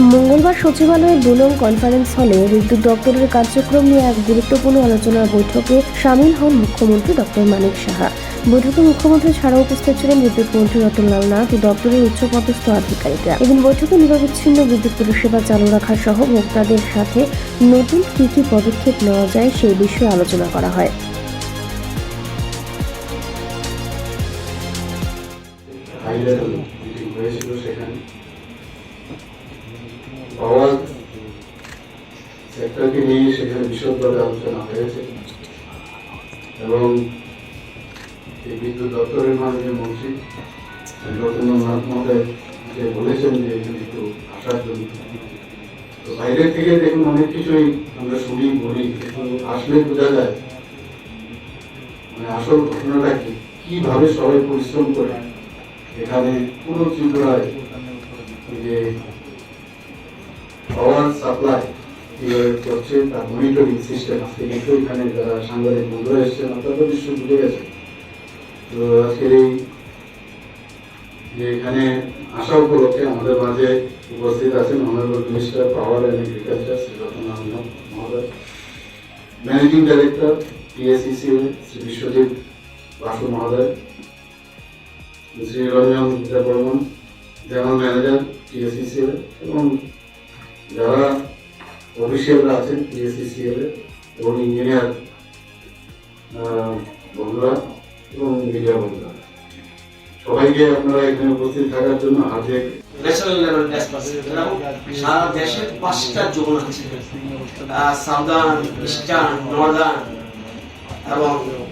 মঙ্গলবার সচিবালয়ের দুলং কনফারেন্স হলে বিদ্যুৎ দপ্তরের কার্যক্রম নিয়ে এক গুরুত্বপূর্ণ আলোচনার বৈঠকে সামিল হন মুখ্যমন্ত্রী ডক্টর মানিক সাহা। বৈঠকে মুখ্যমন্ত্রী ছাড়াও উপস্থিত ছিলেন বিদ্যুৎ মন্ত্রী রতনলাল নাথ ও দপ্তরের উচ্চপদস্থ আধিকারিকরা। এদিন বৈঠকে নিরবিচ্ছিন্ন বিদ্যুৎ পরিষেবা চালু রাখা সহ ভোক্তাদের সাথে নতুন কী কী পদক্ষেপ নেওয়া যায় সেই বিষয়ে আলোচনা করা হয়। সেখানে। পাওয়ার সেক্টরকে নিয়ে সেখানে বিশদভাবে আলোচনা হয়েছে। এবং এই বিদ্যুৎ দপ্তরের মাননীয় মন্ত্রী রতন্দ্রনাথ মহোদয় যে বলেছেন যে এখানে একটু আসার জন্য। তো বাইরের থেকে দেখুন অনেক কিছুই আমরা শুনি, বলি আসলে বোঝা যায় মানে আসল ঘটনাটা কি? কীভাবে সবাই পরিশ্রম করে? এখানে পুরো ত্রিপুরায় যে পাওয়ার সাপ্লাই কীভাবে করছে, তার মনিটরিং সিস্টেম আজকে কিন্তু এখানে যারা সাংবাদিক বন্ধুরা এসছেন, আপনারা নিশ্চয়ই বুঝে গেছেন। তো আজকের এই যে এখানে আসা উপলক্ষে আমাদের মাঝে উপস্থিত আছেন honourable minister power and agriculture Shri Ratanananda মহোদয়। Managing director PACC Shri Biswajit Basu মহোদয়। Shri Ranjan Debbarman general manager TSCCL এবং যারা অফিসিয়ালরা আছেন টিএসসিসিএল এবং ইঞ্জিনিয়ার বন্ধুরা এবং মিডিয়া বন্ধুরা। সবাইকে আপনারা এখানে উপস্থিত থাকার জন্য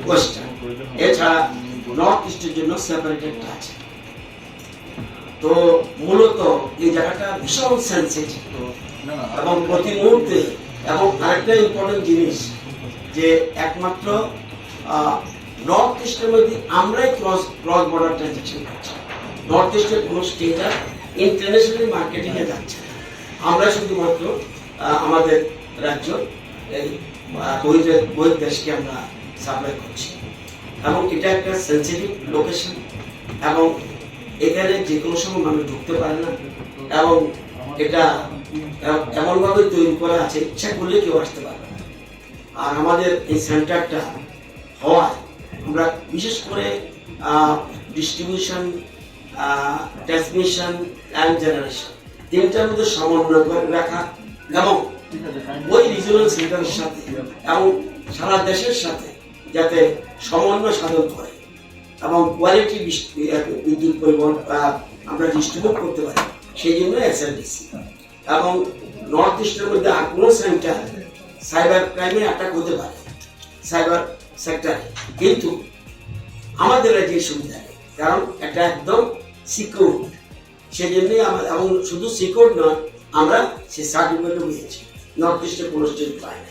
ওয়েস্টার্ন এছাড়া নর্থ ইস্টের জন্য সেপারেটেড আছে। তো মূলত এই জায়গাটা ভীষণ সেন্সিটিভ এবং প্রতি মুহূর্তে, এবং আরেকটা ইম্পর্টেন্ট জিনিস যে একমাত্র নর্থ ইস্টের মধ্যে আমরাই ক্রস ক্রস বর্ডার ট্রানজেকশন করছি। নর্থ ইস্টের কোনো স্টেট আর ইন্টারন্যাশনাল মার্কেটিং এ যাচ্ছে আমরা শুধুমাত্র আমাদের রাজ্য, এই বহির বহির দেশকে আমরা সাপ্লাই করছি। এবং এটা একটা সেন্সিটিভ লোকেশন এবং এখানে যে কোনো সময় মানুষ ঢুকতে পারে না। এবং এটা এমনভাবে তৈরি করা আছে, ইচ্ছা করলে কেউ আসতে পারে আর আমাদের এই সেন্টারটা হওয়ায় আমরা বিশেষ করে ডিস্ট্রিবিউশন ট্রান্সমিশন অ্যান্ড জেনারেশন তিনটার মধ্যে সমন্বয় করে রাখা এবং ওই রিজিওনাল সেন্টারের সাথে এবং সারা দেশের সাথে যাতে সমন্বয় সাধন করে। এবং কোয়ালিটি বিদ্যুৎ পরিবহন আমরা ডিস্ট্রিবিউট করতে পারি। সেই জন্য এসএলডিসি এবং নর্থ ইস্টের মধ্যে আর কোনো সেন্টার সাইবার ক্রাইমে অ্যাটাক হতে পারে। সাইবার সেক্টরে কিন্তু আমাদের রাজ্যে সুবিধা নেই। কারণ এটা একদম সিকিউর সেই জন্যই আমরা এবং শুধু সিকিউর নয়, আমরা সে সার্টিফিকেটও পেয়েছি। নর্থ ইস্টে কোনো স্টেট পাই না